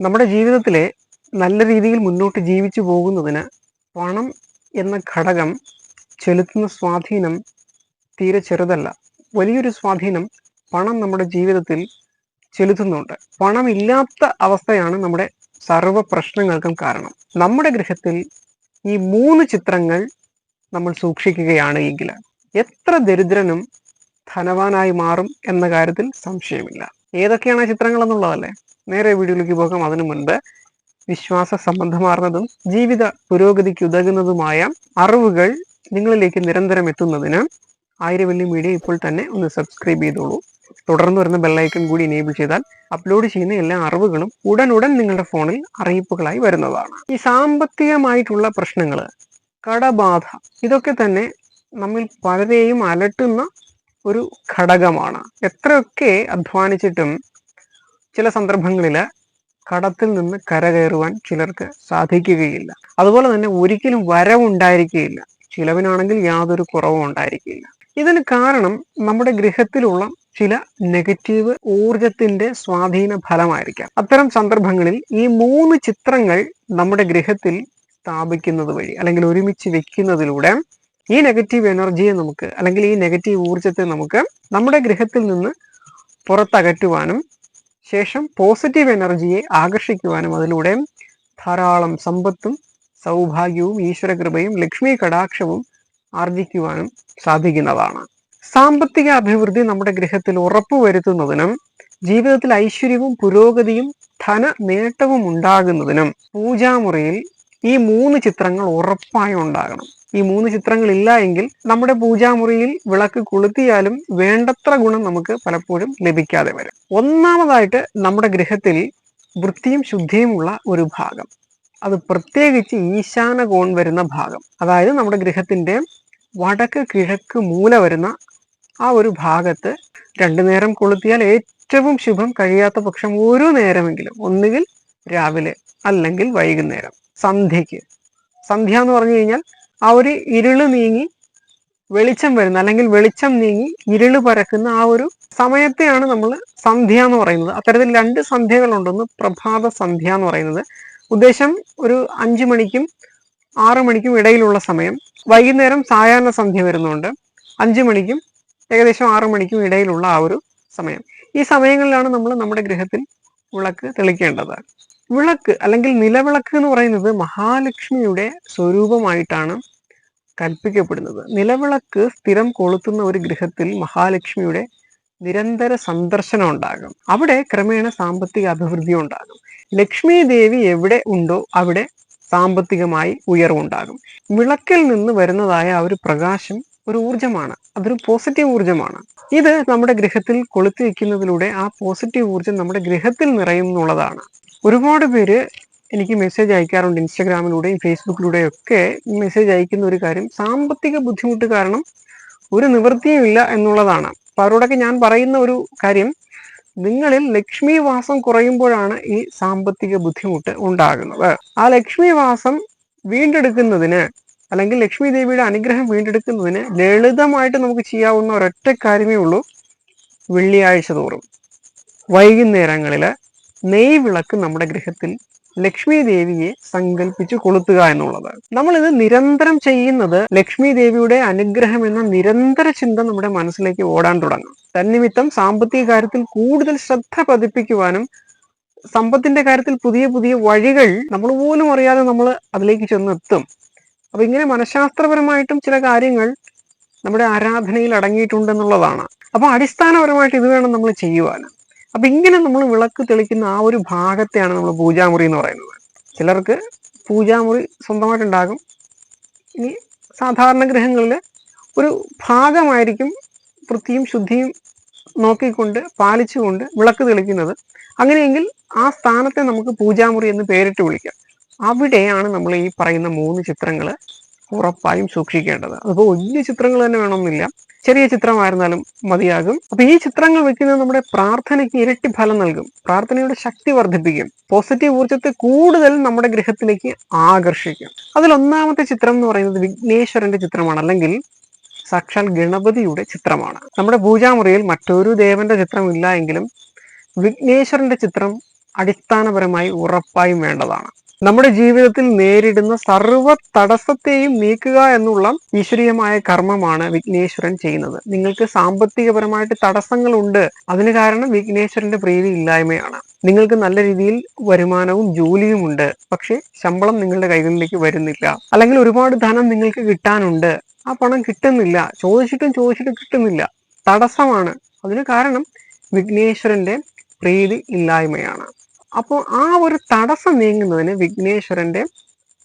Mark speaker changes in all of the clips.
Speaker 1: നമ്മുടെ ജീവിതത്തിലെ നല്ല രീതിയിൽ മുന്നോട്ട് ജീവിച്ചു പോകുന്നതിന് പണം എന്ന ഘടകം ചെലുത്തുന്ന സ്വാധീനം തീരെ ചെറുതല്ല. വലിയൊരു സ്വാധീനം പണം നമ്മുടെ ജീവിതത്തിൽ ചെലുത്തുന്നുണ്ട്. പണമില്ലാത്ത അവസ്ഥയാണ് നമ്മുടെ സർവ പ്രശ്നങ്ങൾക്കും കാരണം. നമ്മുടെ ഗൃഹത്തിൽ ഈ മൂന്ന് ചിത്രങ്ങൾ നമ്മൾ സൂക്ഷിക്കുകയാണ് എങ്കിൽ എത്ര ദരിദ്രനും ധനവാനായി മാറും എന്ന കാര്യത്തിൽ സംശയമില്ല. ഏതൊക്കെയാണ് ചിത്രങ്ങൾ എന്നുള്ളതല്ലേ നേരെ വീഡിയോയിലേക്ക് പോകാം. അതിനു മുൻപ് വിശ്വാസ സംബന്ധമാർന്നതും ജീവിത പുരോഗതിക്ക് ഉതകുന്നതുമായ അറിവുകൾ നിങ്ങളിലേക്ക് നിരന്തരം എത്തുന്നതിന് ആയിരവല്ലി മീഡിയ ഇപ്പോൾ തന്നെ ഒന്ന് സബ്സ്ക്രൈബ് ചെയ്തോളൂ. തുടർന്ന് വരുന്ന ബെല്ലൈക്കൺ കൂടി എനേബിൾ ചെയ്താൽ അപ്ലോഡ് ചെയ്യുന്ന എല്ലാ അറിവുകളും ഉടനുടൻ നിങ്ങളുടെ ഫോണിൽ അറിയിപ്പുകളായി വരുന്നതാണ്. ഈ സാമ്പത്തികമായിട്ടുള്ള പ്രശ്നങ്ങൾ കടബാധ ഇതൊക്കെ തന്നെ നമ്മിൽ പലരെയും അലട്ടുന്ന ഒരു ഘടകമാണ്. എത്രയൊക്കെ അധ്വാനിച്ചിട്ടും ചില സന്ദർഭങ്ങളിൽ കടത്തിൽ നിന്ന് കരകയറുവാൻ ചിലർക്ക് സാധിക്കുകയില്ല. അതുപോലെ തന്നെ ഒരിക്കലും വരവുണ്ടായിരിക്കുകയില്ല. ചിലവിനാണെങ്കിൽ യാതൊരു കുറവും ഉണ്ടായിരിക്കില്ല ഇതിന് കാരണം നമ്മുടെ ഗൃഹത്തിലുള്ള ചില നെഗറ്റീവ് ഊർജത്തിന്റെ സ്വാധീന ഫലമായിരിക്കാം. അത്തരം സന്ദർഭങ്ങളിൽ ഈ മൂന്ന് ചിത്രങ്ങൾ നമ്മുടെ ഗൃഹത്തിൽ സ്ഥാപിക്കുന്നത് വഴി അല്ലെങ്കിൽ ഒരുമിച്ച് വെക്കുന്നതിലൂടെ ഈ നെഗറ്റീവ് എനർജിയെ നമുക്ക് അല്ലെങ്കിൽ ഈ നെഗറ്റീവ് ഊർജത്തെ നമുക്ക് നമ്മുടെ ഗ്രഹത്തിൽ നിന്ന് പുറത്തകറ്റുവാനും ശേഷം പോസിറ്റീവ് എനർജിയെ ആകർഷിക്കുവാനും അതിലൂടെ ധാരാളം സമ്പത്തും സൗഭാഗ്യവും ഈശ്വരകൃപയും ലക്ഷ്മി കടാക്ഷവും ആർജിക്കുവാനും സാധിക്കുന്നതാണ്. സാമ്പത്തിക അഭിവൃദ്ധി നമ്മുടെ ഗൃഹത്തിൽ ഉറപ്പുവരുത്തുന്നതിനും ജീവിതത്തിൽ ഐശ്വര്യവും പുരോഗതിയും ധന നേട്ടവും ഉണ്ടാകുന്നതിനും പൂജാമുറിയിൽ ഈ മൂന്ന് ചിത്രങ്ങൾ ഉറപ്പായി ഉണ്ടാകണം. ഈ മൂന്ന് ചിത്രങ്ങൾ ഇല്ല എങ്കിൽ നമ്മുടെ പൂജാമുറിയിൽ വിളക്ക് കൊളുത്തിയാലും വേണ്ടത്ര ഗുണം നമുക്ക് പലപ്പോഴും ലഭിക്കാതെ വരും. ഒന്നാമതായിട്ട് നമ്മുടെ ഗൃഹത്തിൽ വൃത്തിയും ശുദ്ധിയുമുള്ള ഒരു ഭാഗം. അത് പ്രത്യേകിച്ച് ഈശാന കോൺ വരുന്ന ഭാഗം. അതായത് നമ്മുടെ ഗൃഹത്തിന്റെ വടക്ക് കിഴക്ക് മൂല വരുന്ന ആ ഒരു ഭാഗത്ത് രണ്ടു നേരം കൊളുത്തിയാൽ ഏറ്റവും ശുഭം കഴിയാത്ത പക്ഷം ഒരു നേരമെങ്കിലും ഒന്നുകിൽ രാവിലെ അല്ലെങ്കിൽ വൈകുന്നേരം സന്ധ്യയ്ക്ക്. സന്ധ്യ എന്ന് പറഞ്ഞു കഴിഞ്ഞാൽ ആ ഒരു ഇരുൾ നീങ്ങി വെളിച്ചം വരുന്ന അല്ലെങ്കിൽ വെളിച്ചം നീങ്ങി ഇരുൾ പരക്കുന്ന ആ ഒരു സമയത്തെയാണ് നമ്മൾ സന്ധ്യ എന്ന് പറയുന്നത്. അത്തരത്തിൽ രണ്ട് സന്ധ്യകളുണ്ടെന്ന് പ്രഭാത സന്ധ്യ എന്ന് പറയുന്നത്. ഉദ്ദേശം ഒരു അഞ്ചു മണിക്കും ആറു മണിക്കും ഇടയിലുള്ള സമയം. വൈകുന്നേരം സായാഹ്ന സന്ധ്യ വരുന്നുണ്ട്. അഞ്ചു മണിക്കും ഏകദേശം ആറു മണിക്കും ഇടയിലുള്ള ആ ഒരു സമയം. ഈ സമയങ്ങളിലാണ് നമ്മൾ നമ്മുടെ ഗ്രഹത്തിൽ വിളക്ക് തെളിക്കേണ്ടത്. വിളക്ക് അല്ലെങ്കിൽ നിലവിളക്ക് എന്ന് പറയുന്നത് മഹാലക്ഷ്മിയുടെ സ്വരൂപമായിട്ടാണ് കൽപ്പിക്കപ്പെടുന്നത്. നിലവിളക്ക് സ്ഥിരം കൊളുത്തുന്ന ഒരു ഗൃഹത്തിൽ മഹാലക്ഷ്മിയുടെ നിരന്തര സന്ദർശനം ഉണ്ടാകും. അവിടെ ക്രമേണ സാമ്പത്തിക അഭിവൃദ്ധി ഉണ്ടാകും. ലക്ഷ്മി ദേവി എവിടെ ഉണ്ടോ അവിടെ സാമ്പത്തികമായി ഉയർവുണ്ടാകും. വിളക്കിൽ നിന്ന് വരുന്നതായ ആ ഒരു പ്രകാശം ഒരു ഊർജമാണ് അതൊരു പോസിറ്റീവ് ഊർജമാണ് ഇത് നമ്മുടെ ഗൃഹത്തിൽ കൊളുത്തി വയ്ക്കുന്നതിലൂടെ ആ പോസിറ്റീവ് ഊർജം നമ്മുടെ ഗൃഹത്തിൽ നിറയും എന്നുള്ളതാണ് ഒരുപാട് പേര് എനിക്ക് മെസ്സേജ് അയക്കാറുണ്ട് ഇൻസ്റ്റാഗ്രാമിലൂടെയും ഫേസ്ബുക്കിലൂടെയും ഒക്കെ മെസ്സേജ് അയക്കുന്ന ഒരു കാര്യം സാമ്പത്തിക ബുദ്ധിമുട്ട് കാരണം ഒരു നിവൃത്തിയും ഇല്ല എന്നുള്ളതാണ്. അപ്പൊ അവരോടൊക്കെ ഞാൻ പറയുന്ന ഒരു കാര്യം നിങ്ങളിൽ ലക്ഷ്മി വാസം കുറയുമ്പോഴാണ് ഈ സാമ്പത്തിക ബുദ്ധിമുട്ട് ഉണ്ടാകുന്നത്. ആ ലക്ഷ്മി വാസം വീണ്ടെടുക്കുന്നതിന് അല്ലെങ്കിൽ ലക്ഷ്മി ദേവിയുടെ അനുഗ്രഹം വീണ്ടെടുക്കുന്നതിന് ലളിതമായിട്ട് നമുക്ക് ചെയ്യാവുന്ന ഒരൊറ്റ കാര്യമേ ഉള്ളൂ വെള്ളിയാഴ്ച തോറും. വൈകുന്നേരങ്ങളിൽ നെയ് വിളക്ക് നമ്മുടെ ഗൃഹത്തിൽ ലക്ഷ്മി ദേവിയെ സങ്കല്പിച്ച് കൊളുത്തുക എന്നുള്ളത്. നമ്മൾ ഇത് നിരന്തരം ചെയ്യുന്നത് ലക്ഷ്മി ദേവിയുടെ അനുഗ്രഹം എന്ന നിരന്തര ചിന്ത നമ്മുടെ മനസ്സിലേക്ക് ഓടാൻ തുടങ്ങും. തന്നിമിത്തം സാമ്പത്തിക കാര്യത്തിൽ കൂടുതൽ ശ്രദ്ധ പതിപ്പിക്കുവാനും സമ്പത്തിന്റെ കാര്യത്തിൽ പുതിയ പുതിയ വഴികൾ നമ്മൾ പോലും അറിയാതെ നമ്മൾ അതിലേക്ക് ചെന്നെത്തും. അപ്പൊ ഇങ്ങനെ മനഃശാസ്ത്രപരമായിട്ടും ചില കാര്യങ്ങൾ നമ്മുടെ ആരാധനയിൽ അടങ്ങിയിട്ടുണ്ടെന്നുള്ളതാണ് അപ്പൊ അടിസ്ഥാനപരമായിട്ട് ഇത് വേണം നമ്മൾ ചെയ്യുവാൻ അപ്പൊ ഇങ്ങനെ നമ്മൾ വിളക്ക് തെളിക്കുന്ന ആ ഒരു ഭാഗത്തെയാണ് നമ്മൾ പൂജാമുറി എന്ന് പറയുന്നത്. ചിലർക്ക് പൂജാമുറി സ്വന്തമായിട്ടുണ്ടാകും. ഇനി സാധാരണ ഗ്രഹങ്ങളിൽ ഒരു ഭാഗമായിരിക്കും വൃത്തിയും ശുദ്ധിയും നോക്കിക്കൊണ്ട് പാലിച്ചുകൊണ്ട് വിളക്ക് തെളിക്കുന്നത്. അങ്ങനെയെങ്കിൽ ആ സ്ഥാനത്തെ നമുക്ക് പൂജാമുറി എന്ന് പേരിട്ട് വിളിക്കാം. അവിടെയാണ് നമ്മൾ ഈ പറയുന്ന മൂന്ന് ചിത്രങ്ങൾ ഉറപ്പായും സൂക്ഷിക്കേണ്ടത്. അതിപ്പോൾ വലിയ ചിത്രങ്ങൾ തന്നെ വേണമെന്നില്ല. ചെറിയ ചിത്രമായിരുന്നാലും മതിയാകും. അപ്പൊ ഈ ചിത്രങ്ങൾ വെക്കുന്നത് നമ്മുടെ പ്രാർത്ഥനയ്ക്ക് ഇരട്ടി ഫലം നൽകും. പ്രാർത്ഥനയുടെ ശക്തി വർദ്ധിപ്പിക്കും. പോസിറ്റീവ് ഊർജത്തെ കൂടുതൽ നമ്മുടെ ഗ്രഹത്തിലേക്ക് ആകർഷിക്കും. അതിൽ ഒന്നാമത്തെ ചിത്രം എന്ന് പറയുന്നത് വിഘ്നേശ്വരന്റെ ചിത്രമാണ് അല്ലെങ്കിൽ സാക്ഷാൽ ഗണപതിയുടെ ചിത്രമാണ്. നമ്മുടെ പൂജാമുറിയിൽ മറ്റൊരു ദേവന്റെ ചിത്രം ഇല്ല എങ്കിലും വിഘ്നേശ്വരന്റെ ചിത്രം അടിസ്ഥാനപരമായി ഉറപ്പായും വേണ്ടതാണ്. നമ്മുടെ ജീവിതത്തിൽ നേരിടുന്ന സർവ തടസ്സത്തെയും നീക്കുക എന്നുള്ള ഈശ്വരീയമായ കർമ്മമാണ് വിഘ്നേശ്വരൻ ചെയ്യുന്നത്. നിങ്ങൾക്ക് സാമ്പത്തികപരമായിട്ട് തടസ്സങ്ങളുണ്ട്. അതിന് കാരണം വിഘ്നേശ്വരന്റെ പ്രീതി ഇല്ലായ്മയാണ്. നിങ്ങൾക്ക് നല്ല രീതിയിൽ വരുമാനവും ജോലിയും ഉണ്ട്. പക്ഷെ ശമ്പളം നിങ്ങളുടെ കൈകളിലേക്ക് വരുന്നില്ല. അല്ലെങ്കിൽ ഒരുപാട് ധനം നിങ്ങൾക്ക് കിട്ടാനുണ്ട്. ആ പണം കിട്ടുന്നില്ല. ചോദിച്ചിട്ടും ചോദിച്ചിട്ടും കിട്ടുന്നില്ല. തടസ്സമാണ്. അതിന് കാരണം വിഘ്നേശ്വരന്റെ പ്രീതി ഇല്ലായ്മയാണ്. അപ്പോൾ ആ ഒരു തടസ്സം നീങ്ങുന്നതിന് വിഘ്നേശ്വരന്റെ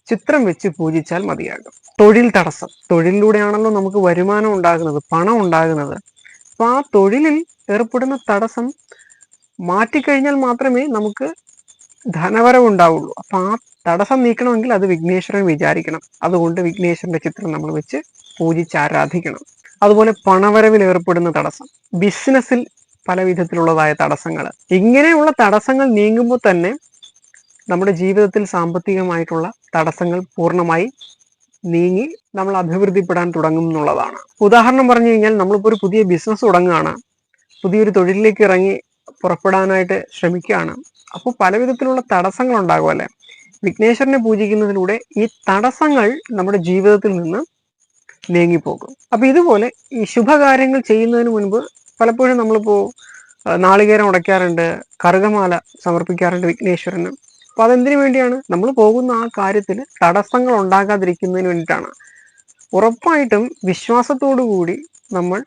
Speaker 1: ചിത്രം വെച്ച് പൂജിച്ചാൽ മതിയാകും. തൊഴിൽ തടസ്സം. തൊഴിലിലൂടെയാണല്ലോ നമുക്ക് വരുമാനം ഉണ്ടാകുന്നത് പണം ഉണ്ടാകുന്നത്. അപ്പൊ ആ തൊഴിലിൽ ഏർപ്പെടുന്ന തടസ്സം മാറ്റിക്കഴിഞ്ഞാൽ മാത്രമേ നമുക്ക് ധനവരവ് ഉണ്ടാവുള്ളൂ. അപ്പൊ ആ തടസ്സം നീക്കണമെങ്കിൽ അത് വിഘ്നേശ്വരൻ വിചാരിക്കണം. അതുകൊണ്ട് വിഘ്നേശ്വരന്റെ ചിത്രം നമ്മൾ വെച്ച് പൂജിച്ച് ആരാധിക്കണം. അതുപോലെ പണവരവിൽ ഏർപ്പെടുന്ന തടസ്സം. ബിസിനസ്സിൽ പല വിധത്തിലുള്ളതായ തടസ്സങ്ങൾ ഇങ്ങനെയുള്ള തടസ്സങ്ങൾ നീങ്ങുമ്പോൾ തന്നെ നമ്മുടെ ജീവിതത്തിൽ സാമ്പത്തികമായിട്ടുള്ള തടസ്സങ്ങൾ പൂർണമായി നീങ്ങി നമ്മൾ അഭിവൃദ്ധിപ്പെടാൻ തുടങ്ങും എന്നുള്ളതാണ്. ഉദാഹരണം പറഞ്ഞു കഴിഞ്ഞാൽ നമ്മളിപ്പോൾ ഒരു പുതിയ ബിസിനസ് തുടങ്ങുകയാണ്. പുതിയൊരു തൊഴിലിലേക്ക് ഇറങ്ങി പുറപ്പെടാനായിട്ട് ശ്രമിക്കുകയാണ്. അപ്പോൾ പല വിധത്തിലുള്ള തടസ്സങ്ങൾ ഉണ്ടാകുമല്ലേ വിഘ്നേശ്വരനെ പൂജിക്കുന്നതിലൂടെ ഈ തടസ്സങ്ങൾ നമ്മുടെ ജീവിതത്തിൽ നിന്ന് നീങ്ങിപ്പോകും. അപ്പൊ ഇതുപോലെ ഈ ശുഭകാര്യങ്ങൾ ചെയ്യുന്നതിന് മുൻപ് പലപ്പോഴും നമ്മളിപ്പോ നാളികേരം ഉടയ്ക്കാറുണ്ട് കറുകമാല സമർപ്പിക്കാറുണ്ട് വിഘ്നേശ്വരന്. അപ്പൊ അതെന്തിനു വേണ്ടിയാണ്? നമ്മൾ പോകുന്ന ആ കാര്യത്തിൽ തടസ്സങ്ങൾ ഉണ്ടാകാതിരിക്കുന്നതിന് വേണ്ടിയിട്ടാണ്. ഉറപ്പായിട്ടും വിശ്വാസത്തോടു കൂടി നമ്മൾ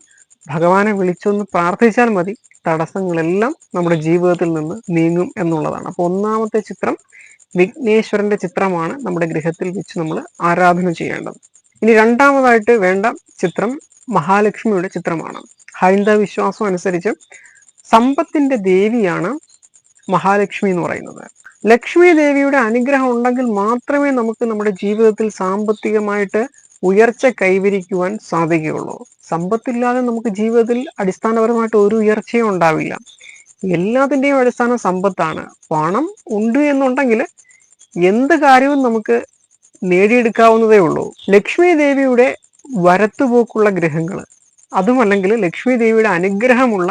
Speaker 1: ഭഗവാനെ വിളിച്ചൊന്ന് പ്രാർത്ഥിച്ചാൽ മതി തടസ്സങ്ങളെല്ലാം നമ്മുടെ ജീവിതത്തിൽ നിന്ന് നീങ്ങും എന്നുള്ളതാണ്. അപ്പോൾ ഒന്നാമത്തെ ചിത്രം വിഘ്നേശ്വരന്റെ ചിത്രമാണ് നമ്മുടെ ഗൃഹത്തിൽ വെച്ച് നമ്മൾ ആരാധന ചെയ്യേണ്ടത്. ഇനി രണ്ടാമതായിട്ട് വേണ്ട ചിത്രം മഹാലക്ഷ്മിയുടെ ചിത്രമാണ്. ഹൈന്ദവ വിശ്വാസം അനുസരിച്ച് സമ്പത്തിന്റെ ദേവിയാണ് മഹാലക്ഷ്മി എന്ന് പറയുന്നത്. ലക്ഷ്മി ദേവിയുടെ അനുഗ്രഹം ഉണ്ടെങ്കിൽ മാത്രമേ നമുക്ക് നമ്മുടെ ജീവിതത്തിൽ സാമ്പത്തികമായിട്ട് ഉയർച്ച കൈവരിക്കുവാൻ സാധിക്കുകയുള്ളൂ. സമ്പത്തില്ലാതെ നമുക്ക് ജീവിതത്തിൽ അടിസ്ഥാനപരമായിട്ട് ഒരു ഉയർച്ചയും ഉണ്ടാവില്ല. എല്ലാത്തിന്റെയും അടിസ്ഥാനം സമ്പത്താണ്. പണം ഉണ്ട് എന്നുണ്ടെങ്കിൽ എന്ത് കാര്യവും നമുക്ക് നേടിയെടുക്കാവുന്നതേ ഉള്ളൂ. ലക്ഷ്മി ദേവിയുടെ വരത്തുപോക്കുള്ള ഗ്രഹങ്ങൾ അതുമല്ലെങ്കിൽ ലക്ഷ്മി ദേവിയുടെ അനുഗ്രഹമുള്ള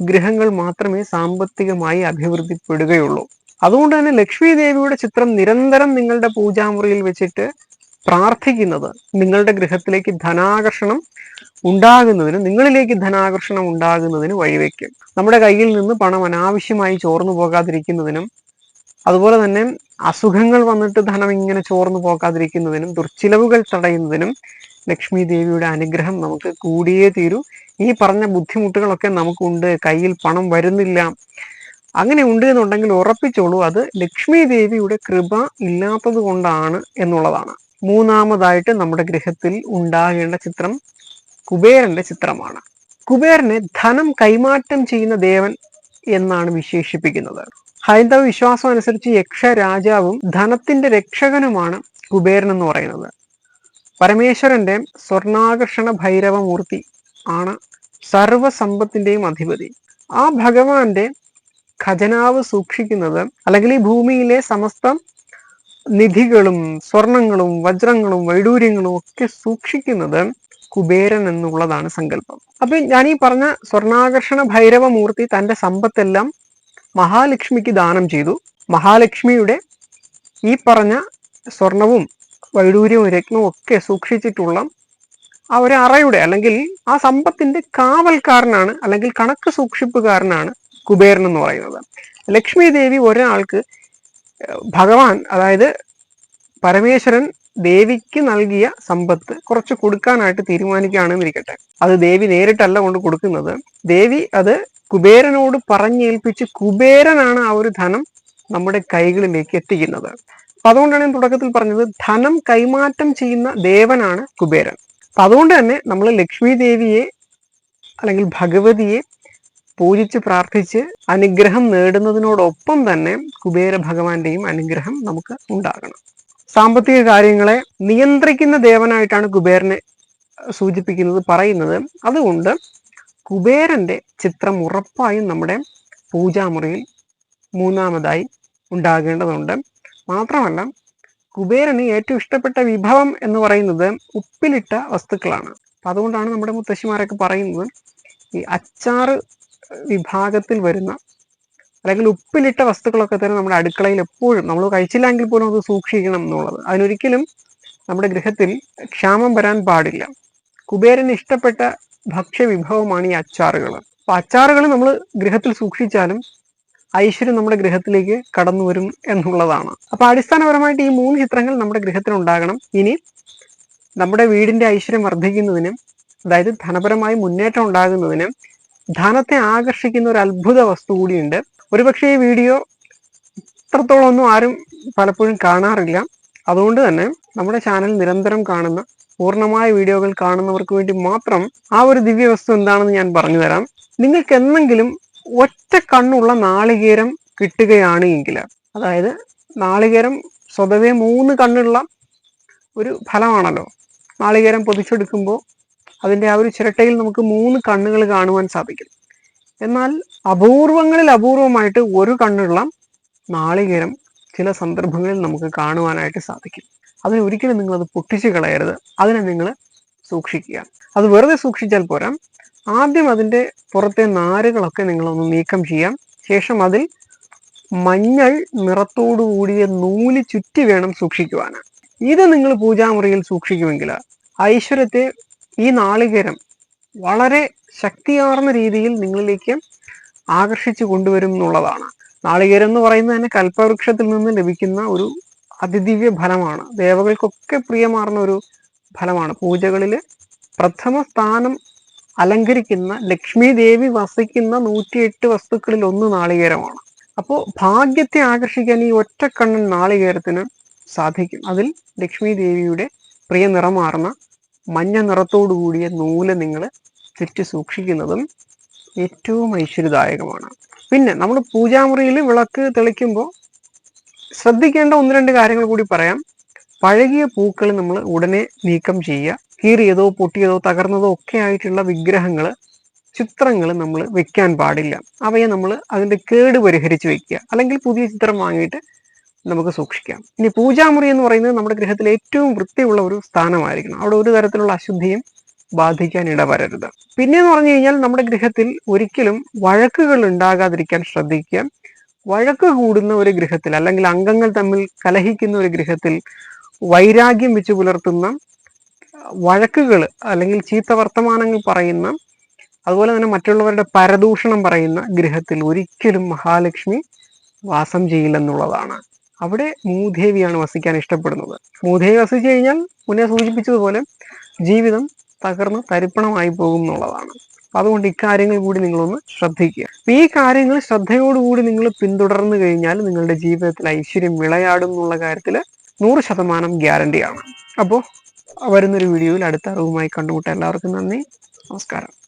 Speaker 1: ഗ്രഹങ്ങൾ മാത്രമേ സാമ്പത്തികമായി അഭിവൃദ്ധിപ്പെടുകയുള്ളൂ. അതുകൊണ്ട് തന്നെ ലക്ഷ്മി ദേവിയുടെ ചിത്രം നിരന്തരം നിങ്ങളുടെ പൂജാമുറിയിൽ വെച്ചിട്ട് പ്രാർത്ഥിക്കുന്നത് നിങ്ങളുടെ ഗൃഹത്തിലേക്ക് ധനാകർഷണം ഉണ്ടാകുന്നതിന് നിങ്ങളിലേക്ക് ധനാകർഷണം ഉണ്ടാകുന്നതിന് വഴിവെക്കും. നമ്മുടെ കയ്യിൽ നിന്ന് പണം അനാവശ്യമായി ചോർന്നു പോകാതിരിക്കുന്നതിനും അതുപോലെ തന്നെ അസുഖങ്ങൾ വന്നിട്ട് ധനം ഇങ്ങനെ ചോർന്നു പോകാതിരിക്കുന്നതിനും ദുർച്ചിലവുകൾ തടയുന്നതിനും ലക്ഷ്മി ദേവിയുടെ അനുഗ്രഹം നമുക്ക് കൂടിയേ തീരൂ. ഈ പറഞ്ഞ ബുദ്ധിമുട്ടുകളൊക്കെ നമുക്കുണ്ട്. കയ്യിൽ പണം വരുന്നില്ല. അങ്ങനെ ഉണ്ട് എന്നുണ്ടെങ്കിൽ ഉറപ്പിച്ചോളൂ അത് ലക്ഷ്മി ദേവിയുടെ കൃപ ഇല്ലാത്തത് കൊണ്ടാണ് എന്നുള്ളതാണ്. മൂന്നാമതായിട്ട് നമ്മുടെ ഗൃഹത്തിൽ ഉണ്ടാകേണ്ട ചിത്രം കുബേരന്റെ ചിത്രമാണ്. കുബേരനെ ധനം കൈമാറ്റം ചെയ്യുന്ന ദേവൻ എന്നാണ് വിശേഷിപ്പിക്കുന്നത്. ഹൈന്ദവ വിശ്വാസം അനുസരിച്ച് യക്ഷ രാജാവും ധനത്തിന്റെ രക്ഷകനുമാണ് കുബേരൻ എന്ന് പറയുന്നത്. പരമേശ്വരന്റെ സ്വർണാകർഷണ ഭൈരവമൂർത്തി ആണ് സർവസമ്പത്തിന്റെയും അധിപതി. ആ ഭഗവാന്റെ ഖജനാവ് സൂക്ഷിക്കുന്നത് അല്ലെങ്കിൽ ഈ ഭൂമിയിലെ സമസ്ത നിധികളും സ്വർണങ്ങളും വജ്രങ്ങളും വൈഡൂര്യങ്ങളും ഒക്കെ സൂക്ഷിക്കുന്നത് കുബേരൻ എന്നുള്ളതാണ് സങ്കല്പം. അപ്പൊ ഞാൻ ഈ പറഞ്ഞ സ്വർണാകർഷണ ഭൈരവമൂർത്തി തന്റെ സമ്പത്തെല്ലാം മഹാലക്ഷ്മിക്ക് ദാനം ചെയ്തു. മഹാലക്ഷ്മിയുടെ ഈ പറഞ്ഞ സ്വർണവും വൈഡൂര്യവും രത്നവും ഒക്കെ സൂക്ഷിച്ചിട്ടുള്ള ആ ഒരു അറയുടെ അല്ലെങ്കിൽ ആ സമ്പത്തിന്റെ കാവൽക്കാരനാണ് അല്ലെങ്കിൽ കണക്ക് സൂക്ഷിപ്പുകാരനാണ് കുബേരൻ എന്ന് പറയുന്നത്. ലക്ഷ്മി ദേവി ഒരാൾക്ക് ഭഗവാൻ അതായത് പരമേശ്വരൻ ദേവിക്ക് നൽകിയ സമ്പത്ത് കുറച്ച് കൊടുക്കാനായിട്ട് തീരുമാനിക്കുകയാണെന്ന് ഇരിക്കട്ടെ അത് ദേവി നേരിട്ടല്ല കൊണ്ട് കൊടുക്കുന്നത്. ദേവി അത് കുബേരനോട് പറഞ്ഞേൽപ്പിച്ച് കുബേരനാണ് ആ ഒരു ധനം നമ്മുടെ കൈകളിലേക്ക് എത്തിക്കുന്നത്. അപ്പൊ അതുകൊണ്ടാണ് ഞാൻ തുടക്കത്തിൽ പറഞ്ഞത് ധനം കൈമാറ്റം ചെയ്യുന്ന ദേവനാണ് കുബേരൻ. അപ്പൊ അതുകൊണ്ട് തന്നെ നമ്മൾ ലക്ഷ്മി ദേവിയെ അല്ലെങ്കിൽ ഭഗവതിയെ പൂജിച്ച് പ്രാർത്ഥിച്ച് അനുഗ്രഹം നേടുന്നതിനോടൊപ്പം തന്നെ കുബേര ഭഗവാന്റെയും അനുഗ്രഹം നമുക്ക് ഉണ്ടാകണം. സാമ്പത്തിക കാര്യങ്ങളെ നിയന്ത്രിക്കുന്ന ദേവനായിട്ടാണ് കുബേരനെ സൂചിപ്പിക്കുന്നത് പറയുന്നത്. അതുകൊണ്ട് കുബേരന്റെ ചിത്രം ഉറപ്പായും നമ്മുടെ പൂജാമുറിയിൽ മൂന്നാമതായി ഉണ്ടാകേണ്ടതുണ്ട്. മാത്രമല്ല കുബേരന് ഏറ്റവും ഇഷ്ടപ്പെട്ട വിഭവം എന്ന് പറയുന്നത് ഉപ്പിലിട്ട വസ്തുക്കളാണ്. അപ്പൊ അതുകൊണ്ടാണ് നമ്മുടെ മുത്തശ്ശിമാരൊക്കെ പറയുന്നത് ഈ അച്ചാറ് വിഭാഗത്തിൽ വരുന്ന അല്ലെങ്കിൽ ഉപ്പിലിട്ട വസ്തുക്കളൊക്കെ തന്നെ നമ്മുടെ അടുക്കളയിൽ എപ്പോഴും നമ്മൾ കഴിച്ചില്ലെങ്കിൽ പോലും അത് സൂക്ഷിക്കണം എന്നുള്ളത്. അതിനൊരിക്കലും നമ്മുടെ ഗൃഹത്തിൽ ക്ഷാമം വരാൻ പാടില്ല. കുബേരന് ഇഷ്ടപ്പെട്ട ഭക്ഷ്യവിഭവമാണ് ഈ അച്ചാറുകൾ. അപ്പൊ അച്ചാറുകൾ നമ്മൾ ഗൃഹത്തിൽ സൂക്ഷിച്ചാലും ഐശ്വര്യം നമ്മുടെ ഗൃഹത്തിലേക്ക് കടന്നു വരും എന്നുള്ളതാണ്. അപ്പൊ അടിസ്ഥാനപരമായിട്ട് ഈ മൂന്ന് ചിത്രങ്ങൾ നമ്മുടെ ഗൃഹത്തിൽ ഉണ്ടാകണം ഇനി നമ്മുടെ വീടിന്റെ ഐശ്വര്യം വർദ്ധിക്കുന്നതിനും അതായത് ധനപരമായി മുന്നേറ്റം ഉണ്ടാകുന്നതിനും ധനത്തെ ആകർഷിക്കുന്ന ഒരു അത്ഭുത വസ്തു കൂടിയുണ്ട്. ഒരുപക്ഷെ ഈ വീഡിയോ ഇത്രത്തോളം ഒന്നും ആരും പലപ്പോഴും കാണാറില്ല. അതുകൊണ്ട് തന്നെ നമ്മുടെ ചാനൽ നിരന്തരം കാണുന്ന പൂർണമായ വീഡിയോകൾ കാണുന്നവർക്ക് വേണ്ടി മാത്രം ആ ഒരു ദിവ്യ വസ്തു എന്താണെന്ന് ഞാൻ പറഞ്ഞു തരാം നിങ്ങൾക്ക് എന്തെങ്കിലും ഒറ്റ കണ്ണുള്ള നാളികേരം കിട്ടുകയാണ് എങ്കിൽ അതായത് നാളികേരം സ്വതവേ മൂന്ന് കണ്ണുള്ള ഒരു ഫലമാണല്ലോ. നാളികേരം പൊതിച്ചെടുക്കുമ്പോൾ അതിന്റെ ആ ഒരു ചിരട്ടയിൽ നമുക്ക് മൂന്ന് കണ്ണുകൾ കാണുവാൻ സാധിക്കും. എന്നാൽ അപൂർവങ്ങളിൽ അപൂർവമായിട്ട് ഒരു കണ്ണുള്ള നാളികേരം ചില സന്ദർഭങ്ങളിൽ നമുക്ക് കാണുവാനായിട്ട് സാധിക്കും. അതിന് ഒരിക്കലും നിങ്ങൾ അത് പൊട്ടിച്ചു കളയരുത്. അതിനെ നിങ്ങൾ സൂക്ഷിക്കുക. അത് വെറുതെ സൂക്ഷിച്ചാൽ പോരാ. ആദ്യം അതിന്റെ പുറത്തെ നാരുകളൊക്കെ നിങ്ങളൊന്ന് നീക്കം ചെയ്യാം. ശേഷം അതിൽ മഞ്ഞൾ നിറത്തോടു കൂടിയ നൂൽ ചുറ്റി വേണം സൂക്ഷിക്കുവാൻ ഇത് നിങ്ങൾ പൂജാമുറിയിൽ സൂക്ഷിക്കുമെങ്കിൽ ഐശ്വര്യത്തെ ഈ നാളികേരം വളരെ ശക്തിയാർന്ന രീതിയിൽ നിങ്ങളിലേക്ക് ആകർഷിച്ചു കൊണ്ടുവരും എന്നുള്ളതാണ്. നാളികേരം എന്ന് പറയുന്നത് തന്നെ കൽപ്പവൃക്ഷത്തിൽ നിന്ന് ലഭിക്കുന്ന ഒരു അതിദിവ്യ ഫലമാണ്. ദേവകൾക്കൊക്കെ പ്രിയമാർന്ന ഒരു ഫലമാണ്. പൂജകളിൽ പ്രഥമ സ്ഥാനം അലങ്കരിക്കുന്ന ലക്ഷ്മി ദേവി വസിക്കുന്ന നൂറ്റിയെട്ട് വസ്തുക്കളിൽ ഒന്ന് നാളികേരമാണ്. അപ്പോൾ ഭാഗ്യത്തെ ആകർഷിക്കാൻ ഈ ഒറ്റക്കണ്ണൻ നാളികേരത്തിന് സാധിക്കും. അതിൽ ലക്ഷ്മി ദേവിയുടെ പ്രിയ നിറമാർന്ന മഞ്ഞ നിറത്തോടു കൂടിയ നൂൽ നിങ്ങൾ ചുറ്റി സൂക്ഷിക്കുന്നതും ഏറ്റവും ഐശ്വര്യദായകമാണ്. പിന്നെ നമ്മൾ പൂജാമുറിയിൽ വിളക്ക് തെളിക്കുമ്പോൾ ശ്രദ്ധിക്കേണ്ട ഒന്ന് രണ്ട് കാര്യങ്ങൾ കൂടി പറയാം. പഴകിയ പൂക്കൾ നമ്മൾ ഉടനെ നീക്കം ചെയ്യുക. കീറിയതോ പൊട്ടിയതോ തകർന്നതോ ഒക്കെ ആയിട്ടുള്ള വിഗ്രഹങ്ങൾ ചിത്രങ്ങൾ നമ്മൾ വെക്കാൻ പാടില്ല. അവയെ നമ്മൾ അതിന്റെ കേട് പരിഹരിച്ച് വെക്കുക. അല്ലെങ്കിൽ പുതിയ ചിത്രം വാങ്ങിയിട്ട് നമുക്ക് സൂക്ഷിക്കാം. ഇനി പൂജാമുറി എന്ന് പറയുന്നത് നമ്മുടെ ഗൃഹത്തിലെ ഏറ്റവും വൃത്തിയുള്ള ഒരു സ്ഥാനമായിരിക്കണം. അവിടെ ഒരു തരത്തിലുള്ള അശുദ്ധിയും ബാധിക്കാൻ ഇടവരരുത്. പിന്നെ എന്ന് പറഞ്ഞു കഴിഞ്ഞാൽ നമ്മുടെ ഗൃഹത്തിൽ ഒരിക്കലും വഴക്കുകൾ ഉണ്ടാകാതിരിക്കാൻ ശ്രദ്ധിക്കുക. വഴക്ക് കൂടുന്ന ഒരു ഗൃഹത്തിൽ അല്ലെങ്കിൽ അംഗങ്ങൾ തമ്മിൽ കലഹിക്കുന്ന ഒരു ഗൃഹത്തിൽ വൈരാഗ്യം വെച്ച് പുലർത്തുന്ന വഴക്കുകൾ അല്ലെങ്കിൽ ചീത്ത വർത്തമാനങ്ങൾ പറയുന്ന അതുപോലെ തന്നെ മറ്റുള്ളവരുടെ പരദൂഷണം പറയുന്ന ഗൃഹത്തിൽ ഒരിക്കലും മഹാലക്ഷ്മി വാസം ചെയ്യില്ലെന്നുള്ളതാണ്. അവിടെ മൂദേവിയാണ് വസിക്കാൻ ഇഷ്ടപ്പെടുന്നത്. മൂദേവി വസിച്ചു കഴിഞ്ഞാൽ മുന്നേ സൂചിപ്പിച്ചതുപോലെ ജീവിതം തകർന്ന് തരിപ്പണമായി പോകും എന്നുള്ളതാണ്. അതുകൊണ്ട് ഇക്കാര്യങ്ങൾ കൂടി നിങ്ങളൊന്ന് ശ്രദ്ധിക്കുക. ഈ കാര്യങ്ങൾ ശ്രദ്ധയോടുകൂടി നിങ്ങൾ പിന്തുടർന്നു കഴിഞ്ഞാൽ നിങ്ങളുടെ ജീവിതത്തിൽ ഐശ്വര്യം വിളയാടും എന്നുള്ള കാര്യത്തിൽ നൂറ് ശതമാനം ഗ്യാരണ്ടിയാണ്. അപ്പോൾ വരുന്നൊരു വീഡിയോയിൽ അടുത്ത അറിവുമായി കണ്ടുമുട്ടാം. എല്ലാവർക്കും നന്ദി. നമസ്കാരം.